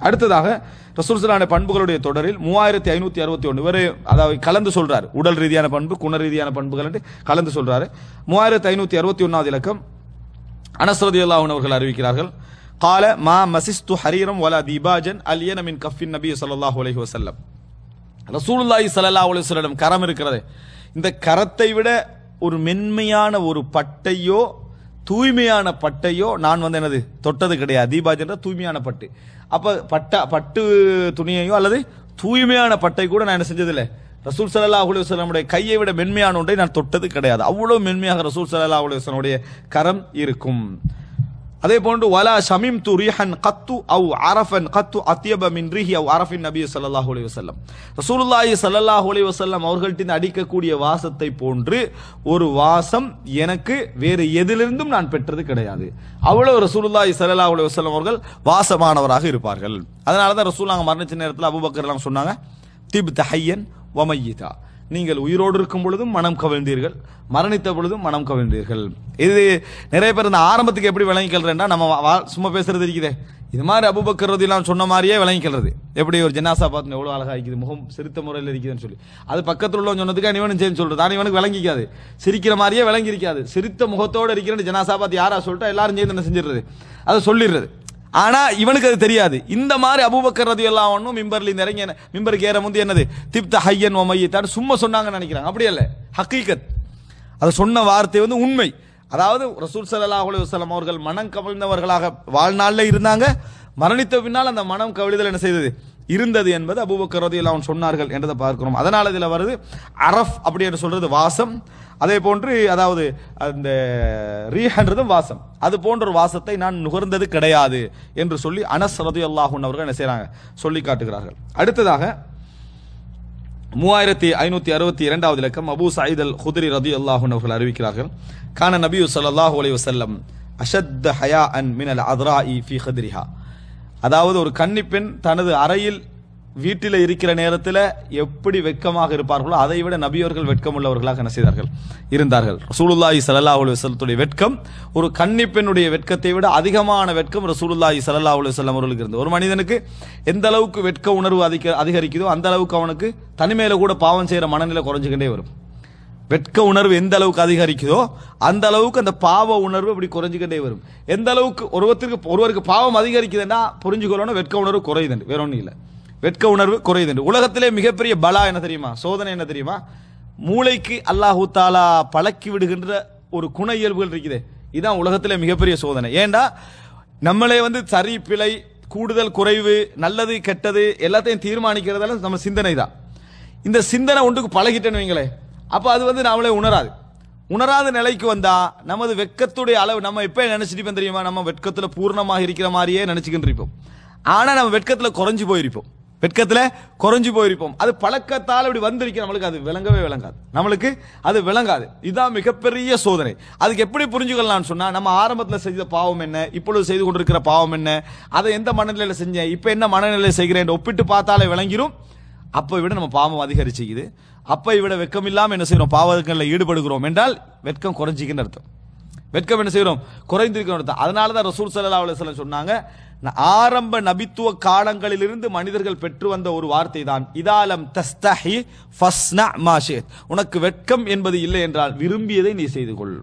அடுத்ததாக ரசூல்சலான பண்புகளுடைய தொடரில் மூவாயிரத்தி ஐநூத்தி அறுபத்தி ஒன்று இவர் அதாவது கலந்து சொல்கிறார் உடல் ரீதியான பண்பு குண ரீதியான பண்புகள் என்று கலந்து சொல்றாரு. மூவாயிரத்தி ஐநூத்தி அறுபத்தி ஒன்னாவது இலக்கம் அனஸ்ரதி அல்லாஹன் அவர்கள் அறிவிக்கிறார்கள் கால மா மசிஸ்து ஹரீரம் வலா தீபாஜன் அலியன மின் கஃபின் நபி ஸல்லல்லாஹு அலஹி வசல்லம் ரசூலுல்லாஹி ஸல்லல்லாஹு அலைஹி வஸல்லம் கரம் இருக்கிறது. இந்த கரத்தை விட ஒரு மென்மையான ஒரு பட்டையோ தூய்மையான பட்டையோ நான் வந்து என்னது தொட்டது கிடையாது. தீபாஜன்ற தூய்மையான பட்டு. அப்போ பட்டா பட்டு துணியையோ அல்லது தூய்மையான பட்டை கூட நான் என்ன செஞ்சதில்லை. ரசூல் சல்லா அலைஹி கையை விட மென்மையான ஒன்றை நான் தொட்டது கிடையாது. அவ்வளோ மென்மையாக ரசூல் சல்லா அலைஹி கரம் இருக்கும். அதே போன்று வலா ஷமீம் து ரீஹன் கத்து அவ் அரஃபன் கத்து அத்தியப மின் ரீஹி அவ் அரஃபின் நபி சல்லாஹ் அலி வசல்லம் ரசூலுல்லாஹி சல்லாஹ் அலி வசல்லம் அவர்கள்ட்ட அடிக்கக்கூடிய வாசத்தை போன்று ஒரு வாசம் எனக்கு வேறு எதிலிருந்தும் நான் பெற்றது கிடையாது. அவ்வளவு ரசூலுல்லாஹி சல்லாஹ் அலி வசல்லம் அவர்கள் வாசமானவராக இருப்பார்கள். அதனால தான் ரசூலுல்லாஹ் மரணிச்ச நேரத்தில் அபுபக்கர்லாம் சொன்னாங்க திப் தஹையன் ஒமையிதா நீங்கள் உயிரோடு இருக்கும் பொழுதும் மனம் கவிழ்ந்தீர்கள். மரணித்த பொழுதும் மனம் கவிழ்ந்தீர்கள். இது நிறைய பேர் இந்த ஆரம்பத்துக்கு எப்படி விளங்கிக்கல்றேன்னா நம்ம வா- சும்மா பேசுறது இருக்குதே. இது மாதிரி அபுபக்கரதிலாம் சொன்ன மாதிரியே விளங்கிக்கிறது எப்படி ஒரு ஜனாசா பார்த்து எவ்வளோ அழகாக இருக்குது முகம் சிரித்த முறையில் இருக்குதுன்னு சொல்லி. அது பக்கத்தில் உள்ளவன் சொன்னதுக்கு இவனும் சேர்ந்து சொல்கிறது ஆனா இவனுக்கு விளங்கிக்காது. சிரிக்கிற மாதிரியே விளங்கி இருக்காது சிரித்த முகத்தோடு இருக்கிற ஜனாசா பார்த்து யாரா சொல்லிட்டா எல்லாரும் சேர்ந்து என்ன செஞ்சிடுறது? அதை சொல்லிடுறது. ஆனா இவனுக்கு அது தெரியாது. இந்த மாதிரி அபூபக்கர் ரதி எல்லாம் ஒன்றும் மிம்பர்ல இந்த இறங்கி என்ன- மிம்பருக்கு ஏற முந்தி என்னது? திப்த ஹையன் ஒமையத்தான் சும்மா சொன்னாங்கன்னு நினைக்கிறாங்க. அப்படி இல்லை ஹக்கீகத். அது சொன்ன வார்த்தை வந்து உண்மை. அதாவது ரசூல் ஸல்லல்லாஹு அலைஹி அவர்கள் மனம் கவிழ்ந்தவர்களாக வாழ்நாளில் இருந்தாங்க. மரணித்த பின்னால் அந்த மனம் கவிழ்தல் என்ன செய்தது? இருந்தது என்பது அபூபக்கர் ரதி எல்லாம் சொன்னார்கள் என்றதை பார்க்கிறோம். அதனால இதில் வருது அரஃப் அப்படி என்று சொல்றது வாசம். அதே போன்று அதாவது அந்த ரீஹன்றதும் வாசம். அது போன்ற ஒரு வாசத்தை நான் நுகர்ந்தது கிடையாது என்று சொல்லி அனஸ் ரது அல்லாஹூன் அவர்கள் என்ன செய்கிறாங்க சொல்லி காட்டுகிறார்கள். அடுத்ததாக மூவாயிரத்தி ஐநூத்தி அறுபத்தி இரண்டாவது இலக்கம் அபு சாயித் அல் ஹுதிரி ரதி அல்லாஹூன் அவர்கள் அறிவிக்கிறார்கள் கான நபியு ஸல்லல்லாஹு அலி வசல்லம் அஷத் ஹயா அன் மின் அல் இ ஃபி ஹத்ரிஹா. அதாவது ஒரு கன்னிப்பெண் தனது அறையில் வீட்டில் இருக்கிற நேரத்தில் எப்படி வெட்கமாக இருப்பார்களோ அதை விட நபியவர்கள் வெட்கமுள்ளவர்களாக என்ன செய்தார்கள்? இருந்தார்கள். ரசூலுல்லாஹி சல்லா அலைஹி வெட்கம் ஒரு கன்னிப்பெண்ணுடைய வெட்கத்தை விட அதிகமான வெட்கம் ரசூலுல்லாஹி சல்லா அலைஹி வஸல்லம் அவர்களுக்கு இருந்தது. ஒரு மனிதனுக்கு எந்த அளவுக்கு வெட்க உணர்வு அதிக அதிகரிக்குதோ அந்த அளவுக்கு அவனுக்கு தனிமையில் கூட பாவம் செய்கிற மனநிலை குறைஞ்சுக்கிட்டே வரும். வெட்க உணர்வு எந்த அளவுக்கு அதிகரிக்குதோ அந்த அளவுக்கு அந்த பாவ உணர்வு இப்படி குறைஞ்சிக்கிட்டே வரும். எந்த அளவுக்கு ஒருவத்திற்கு ஒருவருக்கு பாவம் அதிகரிக்குதுன்னா புரிஞ்சுக்கொள்ளணும் வெட்க உணர்வு குறையுதுண்டு வேற ஒன்றும் இல்லை. வெட்க உணர்வு குறையுதுண்டு உலகத்திலே மிகப்பெரிய பலா என்ன தெரியுமா? சோதனை என்ன தெரியுமா? மூளைக்கு அல்லாஹூ தாலா பழக்கி விடுகின்ற ஒரு குண இயல்புகள் இருக்குதே. இதுதான் உலகத்திலே மிகப்பெரிய சோதனை. ஏண்டா? நம்மளே வந்து சரி பிழை கூடுதல் குறைவு நல்லது கெட்டது எல்லாத்தையும் தீர்மானிக்கிறதால நம்ம சிந்தனை தான் இந்த சிந்தனை ஒன்றுக்கு பழகிட்டேன்னு வைங்களேன். அப்போ அது வந்து நாமளே உணராது. உணராத நிலைக்கு வந்தா நமது வெட்கத்துடைய அளவு நம்ம எப்போ நினைச்சிட்டு இருப்போம் தெரியுமா? நம்ம வெட்கத்தில் பூர்ணமாக இருக்கிற மாதிரியே நினைச்சுக்கிட்டு இருப்போம். ஆனால் நம்ம வெட்கத்தில் குறைஞ்சு போயிருப்போம். வெட்கத்துல குறைஞ்சு போயிருப்போம். அது பழக்கத்தால் இப்படி வந்திருக்கு நம்மளுக்கு அது விளங்கவே விளங்காது. நம்மளுக்கு அது விளங்காது. இதுதான் மிகப்பெரிய சோதனை. அதுக்கு எப்படி புரிஞ்சுக்கலாம்னு சொன்னா நம்ம ஆரம்பத்தில் செய்த பாவம் என்ன இப்பொழுது செய்து கொண்டிருக்கிற பாவம் என்ன அதை எந்த மனநிலையில செஞ்சேன் இப்போ என்ன மனநிலையில செய்கிறேன் ஒப்பிட்டு பார்த்தாலே விளங்கிரும். அப்போ விட நம்ம பாவம் அதிகரிச்சுக்குது. அப்போ விட வெக்கம் இல்லாமல் என்ன செய்யறோம் பாவங்களில் ஈடுபடுகிறோம் என்றால் வெட்கம் குறைஞ்சிக்குன்னு அர்த்தம். வெட்கம் என்ன செய்யறோம்? குறைந்திருக்கிறோம் அதனால தான் ரசூல் சல்லா அலுவலம் சொன்னாங்க ஆரம்ப நபித்துவ காலங்களிலிருந்து மனிதர்கள் பெற்று வந்த ஒரு வார்த்தை தான் இதாலம் தஸ்தஹி ஃபஸ்னா மாஷேத் உனக்கு வெட்கம் என்பது இல்லை என்றால் விரும்பியதை நீ செய்து கொள்.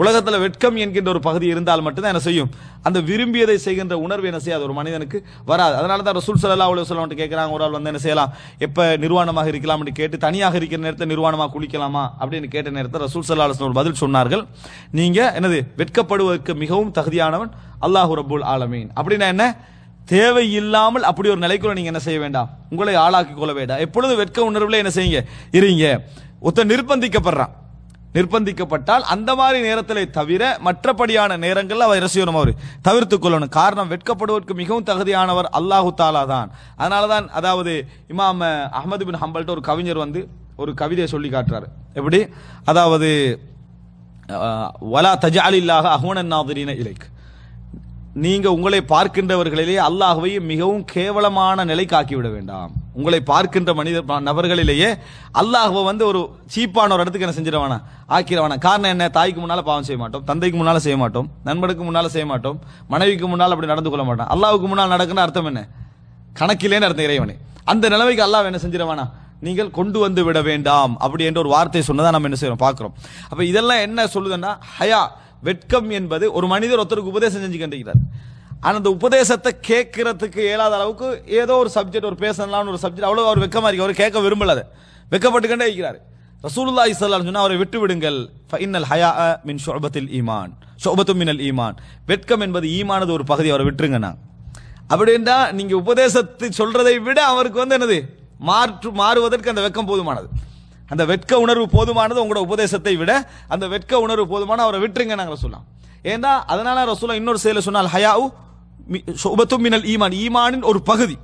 உலகத்தில் வெட்கம் என்கின்ற ஒரு பகுதி இருந்தால் மட்டும்தான் என்ன செய்யும்? அந்த விரும்பியதை செய்கின்ற உணர்வு என்ன செய்யாது? ஒரு மனிதனுக்கு வராது. அதனால தான் ரசூல் அவ்வளோ அலைஹி வஸல்லம் கேட்குறாங்க ஒரு ஆள் வந்து என்ன செய்யலாம்? எப்போ நிர்வாணமாக இருக்கலாம்னு கேட்டு தனியாக இருக்கிற நேரத்தில் நிர்வாணமாக குளிக்கலாமா? அப்படின்னு கேட்ட நேரத்தில் ரசூல் சல்லா அலைஹி ஒரு பதில் சொன்னார்கள். நீங்கள் என்னது வெட்கப்படுவதற்கு மிகவும் தகுதியானவன் அல்லாஹு ரபுல் ஆலமீன். அப்படின்னா என்ன? தேவையில்லாமல் அப்படி ஒரு நிலைக்குள்ள நீங்க என்ன செய்ய வேண்டாம்? உங்களை ஆளாக்கி கொள்ள வேண்டாம். எப்பொழுது வெட்க உணர்வுல என்ன செய்யுங்க? இருங்க. ஒருத்தன் நிர்பந்திக்கப்படுறான். நிர்பந்திக்கப்பட்டால் அந்த மாதிரி நேரத்திலே தவிர மற்றபடியான நேரங்களில் அவர் என்ன செய்யணும் அவர்? தவிர்த்து கொள்ளணும். காரணம் வெட்கப்படுவதற்கு மிகவும் தகுதியானவர் அல்லாஹு தாலா தான். அதனால தான் அதாவது இமாம் அஹ்மது பின் ஹம்பல்ட்ட ஒரு கவிஞர் வந்து ஒரு கவிதையை சொல்லி காட்டுறாரு. எப்படி? அதாவது வலா தஜாலில்லாக அஹூனன் நாதிரின இலைக்கு நீங்கள் உங்களை பார்க்கின்றவர்களிலே அல்லாஹ்வை மிகவும் கேவலமான நிலைக்கு ஆக்கிவிட வேண்டாம். உங்களை பார்க்கின்ற மனித நபர்களிலேயே அல்லாஹ்வை வந்து ஒரு சீப்பான ஒரு இடத்துக்கு என்ன செஞ்சிடவானா ஆக்கிடவானா காரணம் என்ன? தாய்க்கு முன்னால பாவம் செய்ய மாட்டோம் தந்தைக்கு முன்னால செய்ய மாட்டோம் நண்பனுக்கு முன்னால செய்ய மாட்டோம் மனைவிக்கு முன்னால் அப்படி நடந்து கொள்ள மாட்டோம். அல்லாவுக்கு முன்னால் நடக்குன்னு அர்த்தம் என்ன? கணக்கிலேன்னு அர்த்தம் இறைவனே. அந்த நிலைமைக்கு அல்லாஹ் என்ன செஞ்சிடவானா நீங்கள் கொண்டு வந்து விட வேண்டாம் அப்படி என்ற ஒரு வார்த்தை சொன்னதான் நம்ம என்ன செய்யறோம் பார்க்குறோம். அப்போ இதெல்லாம் என்ன சொல்லுதுன்னா ஹயா வெட்கம் என்பது ஒரு மனிதர் ஒருத்தருக்கு உபதேசம் செஞ்சு கண்டிக்கிறார் அந்த உபதேசத்தை கேட்கறதுக்கு இயலாத அளவுக்கு ஏதோ ஒரு சப்ஜெக்ட் ஒரு பேசலாம்னு ஒரு சப்ஜெக்ட் அவ்வளோ அவர் வெக்கமாக இருக்கு. அவர் கேட்க விரும்பல அதை. வெக்கப்பட்டுக்கண்டே இருக்கிறார். ரசூலுல்லா இஸ்லாம் சொன்னால் அவரை விட்டு விடுங்கள். ஃபைனல் ஹயா மின் ஷோபத்தில் ஈமான். ஷோபத்து மினல் ஈமான். வெட்கம் என்பது ஈமானது ஒரு பகுதி அவரை விட்டுருங்கண்ணா அப்படின்னா நீங்க உபதேசத்தை சொல்றதை விட அவருக்கு வந்து என்னது? மாற்று மாறுவதற்கு அந்த வெக்கம் போதுமானது. அந்த வெட்க உணர்வு போதுமானது உங்களோட உபதேசத்தை விட அந்த வெட்க உணர்வு போதுமான அவரை விட்டுருங்க நாங்கள் சொல்லலாம் ஏன்னா அதனால ரசூலா இன்னொரு செயலை சொன்னால் ஹயாவு சுபத்தும் மினல் ஈமான். ஈமானின் ஒரு பகுதி.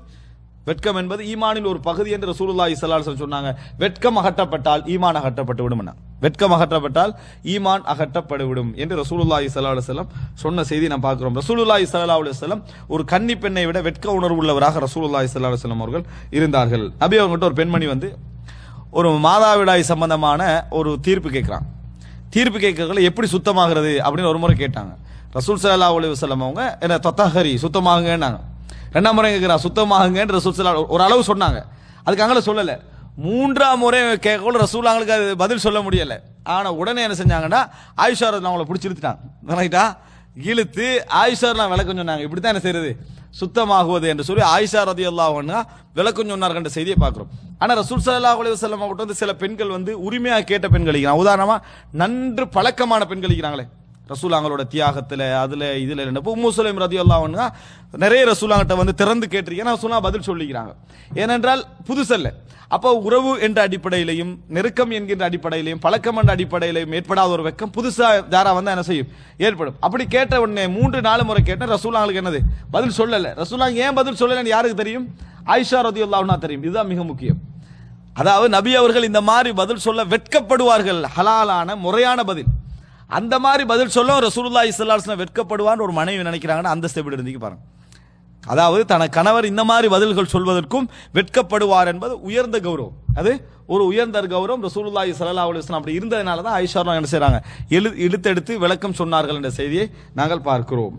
வெட்கம் என்பது ஈமானின் ஒரு பகுதி என்று ரசூலுல்லாஹி ஸல்லல்லாஹு அலைஹி சொன்னாங்க. வெட்கம் அகற்றப்பட்டால் ஈமான் அகற்றப்பட்டு விடும் வெட்கம் அகற்றப்பட்டால் ஈமான் அகற்றப்பட்டு விடும் என்று ரசூலுல்லாஹி ஸல்லல்லாஹு அலைஹி வஸல்லம் சொன்ன செய்தி நாம் பார்க்கிறோம். ரசூலுல்லாஹி ஸல்லல்லாஹு அலைஹி வஸல்லம் ஒரு கன்னி பெண்ணை விட வெட்க உணர்வு உள்ளவராக ரசூலுல்லாஹி ஸல்லல்லாஹு அலைஹி வஸல்லம் அவர்கள் இருந்தார்கள். நபி அவங்ககிட்ட ஒரு பெண்மணி வந்து ஒரு மாதாவிடாய் சம்பந்தமான ஒரு தீர்ப்பு கேட்கிறான். தீர்ப்பு கேட்கறதுல எப்படி சுத்தமாகிறது அப்படின்னு ஒரு முறை கேட்டாங்க. ரசூல் ஸல்லல்லாஹு அலி வசலம் அவங்க என்ன தொத்தஹரி சுத்தமாகுங்கன்னாங்க. ரெண்டாம் முறை கேட்கிறான் சுத்தமாகுங்கன்னு ரசூல் ஸல்லல்லாஹு ஒரு அளவு சொன்னாங்க. அதுக்கு அங்கே சொல்லலை. மூன்றாம் முறை கேட்கல ரசூல் அவங்களுக்கு அது பதில் சொல்ல முடியலை. ஆனால் உடனே என்ன செஞ்சாங்கன்னா ஆயிஷா அவங்கள பிடிச்சி இழுத்துட்டாங்க ரைட்டா இழுத்து ஆயுஷாரெலாம் விளக்கம் சொன்னாங்க. இப்படி தான் என்ன செய்யறது சுத்தமாகுவது என்று சொல்லி ஆயிஷா ரதி அல்லாஹ் விளக்கம் சொன்னார்கள் செய்தியை பார்க்குறோம். ஆனால் ரசூல் சல்லா அலைஹி வஸல்லம் வந்து சில பெண்கள் வந்து உரிமையாக கேட்ட பெண்கள் இருக்கிறாங்க. உதாரணமாக நன்று பழக்கமான பெண்கள் இருக்கிறாங்களே. ரசூலாங்களோட தியாகத்தில் அதில் இதில் என்னப்போ இல்ல. இப்போ ரதி அல்லாஹ்னா நிறைய ரசூலாங்கிட்ட வந்து திறந்து கேட்டிருக்கேன் ரசூலா பதில் சொல்லிக்கிறாங்க. ஏனென்றால் புதுசல்ல அப்போ உறவு என்ற அடிப்படையிலையும் நெருக்கம் என்கின்ற அடிப்படையிலையும் பழக்கம் என்ற அடிப்படையிலையும் ஏற்படாத ஒரு வெக்கம் புதுசாக தாரா வந்து என்ன செய்யும்? ஏற்படும். அப்படி கேட்ட உடனே மூன்று நாலு முறை கேட்டேன் ரசூலாங்களுக்கு என்னது? பதில் சொல்லலை. ரசூலா ஏன் பதில் சொல்லலைன்னு யாருக்கு தெரியும்? ஆயிஷா ரதி அல்லாவுனா தெரியும். இதுதான் மிக முக்கியம். அதாவது நபி அவர்கள் இந்த மாதிரி பதில் சொல்ல வெட்கப்படுவார்கள். ஹலாலான முறையான பதில். அந்த மாதிரி பதில் சொல்ல ரசூலுல்லா ஸல்லல்லாஹு வெட்கப்படுவான்னு ஒரு மனைவி நினைக்கிறாங்கன்னா அந்த ஸ்டெப் இருந்தீங்க பாருங்க. அதாவது தன கணவர் இந்த மாதிரி பதில்கள் சொல்வதற்கும் வெட்கப்படுவார் என்பது உயர்ந்த கௌரவம். அது ஒரு உயர்ந்த கௌரவம் ரசூலுல்லாஹி சல்லா அலைஹி அப்படி இருந்ததுனால தான் ஐஷாரம் என்ன செய்கிறாங்க எழு இழுத்தெடுத்து விளக்கம் சொன்னார்கள் என்ற செய்தியை நாங்கள் பார்க்கிறோம்.